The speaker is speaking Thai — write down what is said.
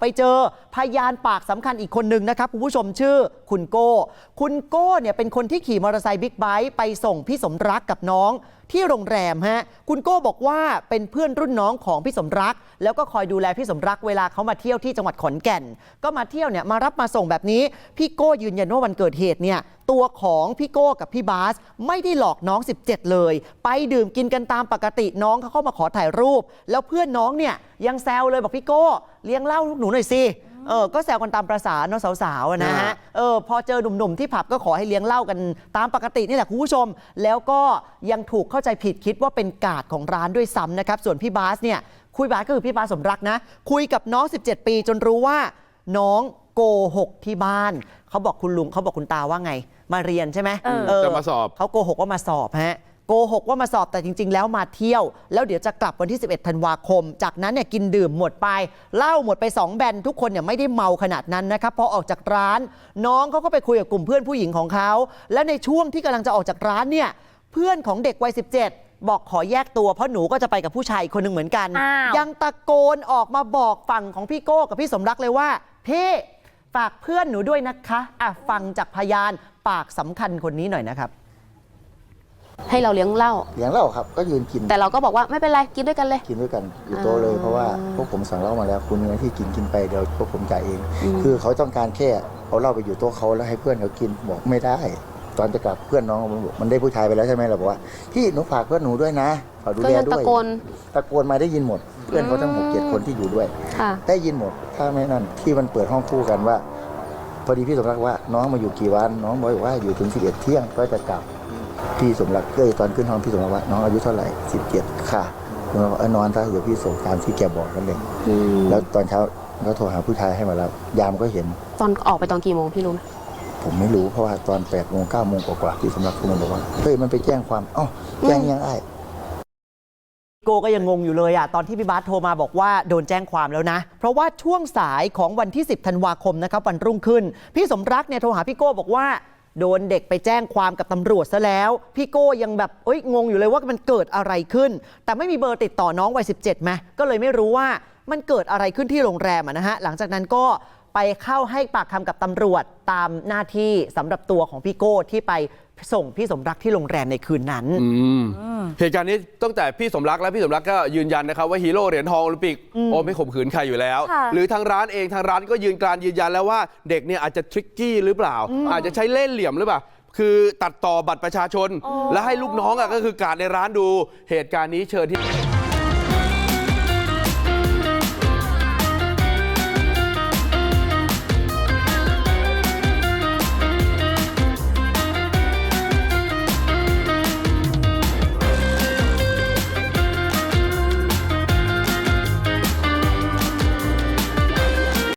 ไปเจอพยานปากสำคัญอีกคนหนึ่งนะครับคุณผู้ชมชื่อคุณโก้ คุณโก้เนี่ยเป็นคนที่ขี่มอเตอร์ไซค์บิ๊กไบค์ไปส่งพี่สมรักกับน้อง ที่โรงแรมฮะคุณโก้บอกว่าเป็นเพื่อนรุ่นน้องของพี่สมรัก แล้วก็คอยดูแลพี่สมรักเวลาเขามาเที่ยวที่จังหวัดขอนแก่น ก็มาเที่ยวเนี่ยมารับมาส่งแบบนี้ พี่โก้ยืนยันว่าวันเกิดเหตุเนี่ยตัวของพี่โก้กับพี่บาสไม่ได้หลอกน้อง 17 เลย ไปดื่มกินกันตามปกติน้องเขาเข้ามาขอถ่ายรูป แล้วเพื่อนน้องเนี่ยยังแซวเลยบอกพี่โก้เลี้ยงเหล้าลูกหนูหน่อยสิ เออก็แซวกันตามประษาเนาะสาวๆอะนะฮะ เออพอเจอหนุ่มๆที่ผับก็ขอให้เลี้ยงเหล้ากันตามปกตินี่แหละคุณผู้ชม แล้วก็ยังถูกเข้าใจผิดคิดว่าเป็นกาดของร้านด้วยซ้ำนะครับ ส่วนพี่บาสเนี่ย คุยบาสก็คือพี่บาสสมรักนะ คุยกับน้อง 17 ปีจนรู้ว่า น้องโกหกที่บ้าน เขาบอกคุณลุงเขาบอกคุณตาว่าไง มาเรียนใช่ไหมเออ จะมาสอบ เขาโกหกว่ามาสอบฮะ โกหกว่ามาสอบแต่จริง ๆ แล้วมาเที่ยว แล้วเดี๋ยวจะกลับวันที่ 11 ธันวาคม จากนั้นเนี่ยกินดื่มหมดไปเหล้าหมดไป 2 แบนทุกคนเนี่ยไม่ได้เมาขนาดนั้นนะครับพอออกจากร้าน น้องเขาก็ไปคุยกับกลุ่มเพื่อนผู้หญิงของเขา และในช่วงที่กำลังจะออกจากร้านเนี่ยเพื่อนของเด็กวัย17บอกขอแยกตัวเพราะหนูก็จะไปกับผู้ชายคนหนึ่งเหมือนกัน ยังตะโกนออกมาบอกฝั่งของพี่โก้กับพี่สมรักเลยว่า พี่ฝากเพื่อนหนูด้วยนะคะอะฟังจากพยานปากสำคัญคนนี้หน่อยนะครับ ให้เราเลี้ยงเหล้าเลี้ยงเหล้าครับก็ยืนกิน แต่เราก็บอกว่าไม่เป็นไรกินด้วยกันเลย กินด้วยกันอยู่โต๊ะเลยอ่าเพราะว่าพวกผมสั่งเหล้ามาแล้วคุณมีหน้าที่กินกินไปเดี๋ยวพวกผมจ่ายเองอืมคือเขาต้องการแค่เอาเหล้าไปอยู่โต๊ะเขาแล้วให้เพื่อนเขากินบอกไม่ได้ ตอนจะกลับเพื่อนน้องมันบอกมันได้ผู้ชายไปแล้วใช่ไหมเราบอกว่าพี่หนูฝากเพื่อนหนูด้วยนะฝากดูก็แลยังด้ตะวยโกน ตะโกนมาได้ยินหมด เพื่อนเขาทั้งหกเจ็ดคนที่อยู่ด้วย ค่ะ ได้ยินหมด ถ้าไม่นั่น ที่มันเปิดห้องคู่กันว่า พอดีพี่สมรักว่าน้องมาอยู่กี่วัน น้องบอกว่าอยู่ถึงสิบเอ็ดเที่ยงก็จะกลับ พี่สมรักเอ้ยตอนขึ้นห้องพี่สมรักว่าน้องอายุเท่าไหร่สิบเจ็ดค่ะผมบอกเออนอนซะเดี๋ยวพี่ส่งตามที่แกบอกกันเลยอืมแล้วตอนเช้าก็โทรหาผู้ชายให้มารับยามก็เห็น ตอนออกไปตอนกี่โมงพี่รู้ไหมผมไม่รู้เพราะว่าตอน8ปดโมงเก้าโมงกว่าๆพี่สมรักโทรมาบอกว่าเฮ้ยมันไปแจ้งความเอ้าแจ้งยังไงโกก็ยังงงอยู่เลยอะตอนที่พี่บาสโทรมาบอกว่าโดนแจ้งความแล้วนะ เพราะว่าช่วงสายของวันที่ 10 ธันวาคมนะครับวันรุ่งขึ้น พี่สมรักเนี่ยโทรหาพี่โก้บอกว่า โดนเด็กไปแจ้งความกับตำรวจซะแล้ว พี่โก้ยังแบบเอ้ยงงอยู่เลยว่ามันเกิดอะไรขึ้น แต่ไม่มีเบอร์ติดต่อน้องวัย 17ไหมก็เลยไม่รู้ว่ามันเกิดอะไรขึ้นที่โรงแรมอะนะฮะหลังจากนั้นก็ ไปเข้าให้ปากคำกับตำรวจตามหน้าที่สำหรับตัวของพี่โก้ที่ไปส่งพี่สมรักที่โรงแรมในคืนนั้น เหตุการณ์นี้ตั้งแต่พี่สมรักและพี่สมรักก็ยืนยันนะครับว่าฮีโร่เหรียญทองโอลิมปิกโอไม่ข่มขืนใครอยู่แล้วค่ะหรือทางร้านเองทางร้านก็ยืนการยืนยันแล้วว่าเด็กเนี่ยอาจจะทริกกี้หรือเปล่า อาจจะใช้เล่ห์เหลี่ยมหรือเปล่าคือตัดต่อบัตรประชาชน แล้วให้ลูกน้องอะก็คือกาดในร้านดูเหตุการณ์นี้เชิญที่